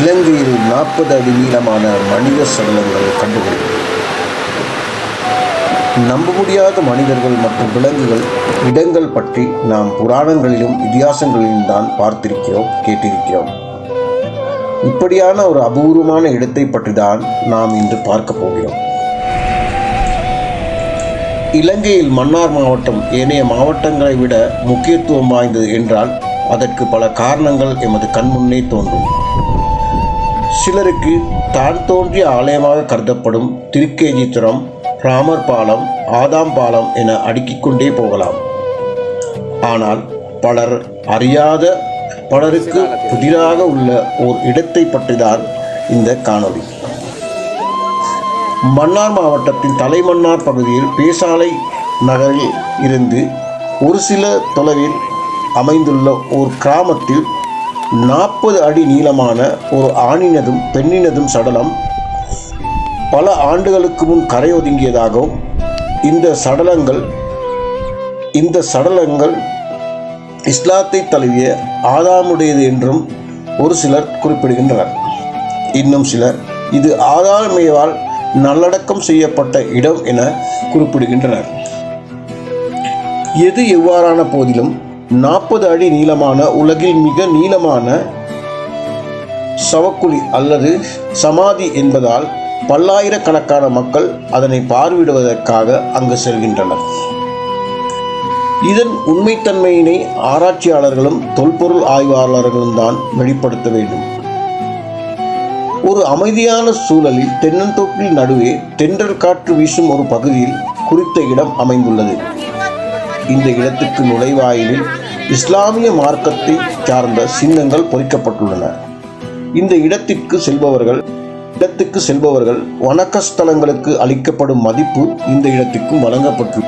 இலங்கையில் நாற்பது அடி நீளமான மனித சடலங்கள் கண்டுபிடிப்பு நம்ப முடியாத மனிதர்கள் மற்றும் விலங்குகள் இடங்கள் பற்றி நாம் புராணங்களிலும் இதிகாசங்களிலும் தான் பார்த்திருக்கிறோம் கேட்டிருக்கிறோம். இப்படியான ஒரு அபூர்வமான இடத்தை பற்றி தான் நாம் இன்று பார்க்க போகிறோம். இலங்கையில் மன்னார் மாவட்டம் ஏனைய மாவட்டங்களை விட முக்கியத்துவம் வாய்ந்தது என்றால் அதற்கு பல காரணங்கள் எமது கண்முன்னே தோன்றும். சிலருக்கு தான் தோன்றிய ஆலயமாக கருதப்படும் திருக்கேஜித்துரம் ராமர் பாலம் ஆதாம் பாலம் என அடுக்கிக் கொண்டே போகலாம். ஆனால் பலர் அறியாத பலருக்கு புதிராக உள்ள ஓர் இடத்தை பற்றிதான் இந்த காணொளி. மன்னார் மாவட்டத்தின் தலைமன்னார் பகுதியில் பேசாலை நகரில் இருந்து ஒரு சில தொலைவில் அமைந்துள்ள ஒரு கிராமத்தில் நாற்பது அடி நீளமான ஒரு ஆணினதும் பெண்ணினதும் சடலம் பல ஆண்டுகளுக்கு முன் கரையொதுங்கியதாகவும் இந்த சடலங்கள் இந்த சடலங்கள் இஸ்லாத்தை தழுவிய ஆதாமுடையது என்றும் ஒரு சிலர் குறிப்பிடுகின்றனர். இன்னும் சிலர் இது ஆதாரமேவால் நல்லடக்கம் செய்யப்பட்ட இடம் என குறிப்பிடுகின்றனர். எது எவ்வாறான போதிலும் நாற்பது அடி நீளமான உலகில் மிக நீளமான சவக்குழி அல்லது சமாதி என்பதால் பல்லாயிரக்கணக்கான மக்கள் அதனை பார்வையிடுவதற்காக அங்கு செல்கின்றனர். இதன் உண்மைத்தன்மையினை ஆராய்ச்சியாளர்களும் தொல்பொருள் ஆய்வாளர்களும் தான் வெளிப்படுத்த வேண்டும். ஒரு அமைதியான சூழலில் தென்னந்தோப்பில் நடுவே தென்றல் காற்று வீசும் ஒரு பகுதியில் குறித்த இடம் அமைந்துள்ளது. இந்த இடத்துக்கு நுழைவாயிலில் இஸ்லாமிய மார்க்கத்தை சார்ந்த சின்னங்கள் பொறிக்கப்பட்டுள்ளன. இந்த இடத்திற்கு செல்பவர்கள் இடத்துக்கு செல்பவர்கள் வணக்க ஸ்தலங்களுக்கு அளிக்கப்படும் மதிப்பு இந்த இடத்திற்கும் வழங்கப்பட்டு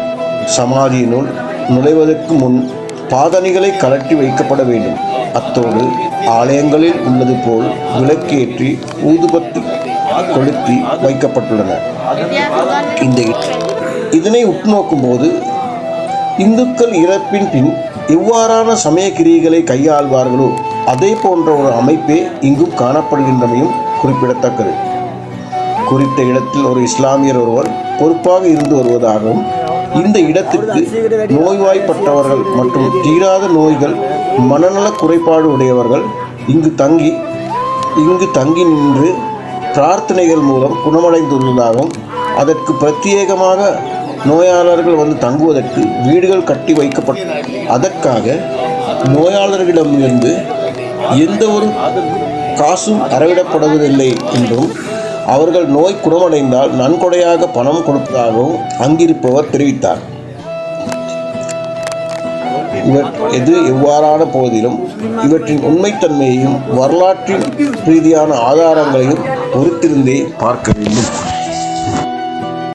சமாதியினுள் நுழைவதற்கு முன் பாதணிகளை கலட்டி வைக்கப்பட வேண்டும். அத்தோடு ஆலயங்களில் உள்ளது போல் விளக்கேற்றி ஊதுபத்தி கொளுத்தி வைக்கப்பட்டுள்ளன. இந்த இதனை உற்றுநோக்கும் போது இந்துக்கள் இறப்பின் பின் எவ்வாறான சமய கிரியைகளை கையாள்வார்களோ? அதே போன்ற ஒரு அமைப்பே இங்கும் காணப்படுகின்றமையும் குறிப்பிடத்தக்கது. குறித்த இடத்தில் ஒரு இஸ்லாமியர் ஒருவர் பொறுப்பாக இருந்து வருவதாகவும் இந்த இடத்திற்கு நோய்வாய்ப்பட்டவர்கள் மற்றும் தீராத நோய்கள் மனநல குறைபாடு உடையவர்கள் இங்கு தங்கி இங்கு தங்கி நின்று பிரார்த்தனைகள் மூலம் குணமடைந்துள்ளதாகவும் அதற்கு பிரத்யேகமாக நோயாளர்கள் வந்து தங்குவதற்கு வீடுகள் கட்டி வைக்கப்பட்ட அதற்காக நோயாளர்களிடமிருந்து எந்த ஒரு காசும் அறவிடப்படுவதில்லை என்றும் அவர்கள் நோய் குணமடைந்தால் நன்கொடையாக பணம் கொடுப்பதாகவும் அங்கிருப்பவர் தெரிவித்தார். இவர் எது எவ்வாறான போதிலும் இவற்றின் உண்மைத்தன்மையையும் வரலாற்றின் ரீதியான ஆதாரங்களையும் பொறுத்திருந்தே பார்க்க வேண்டும்.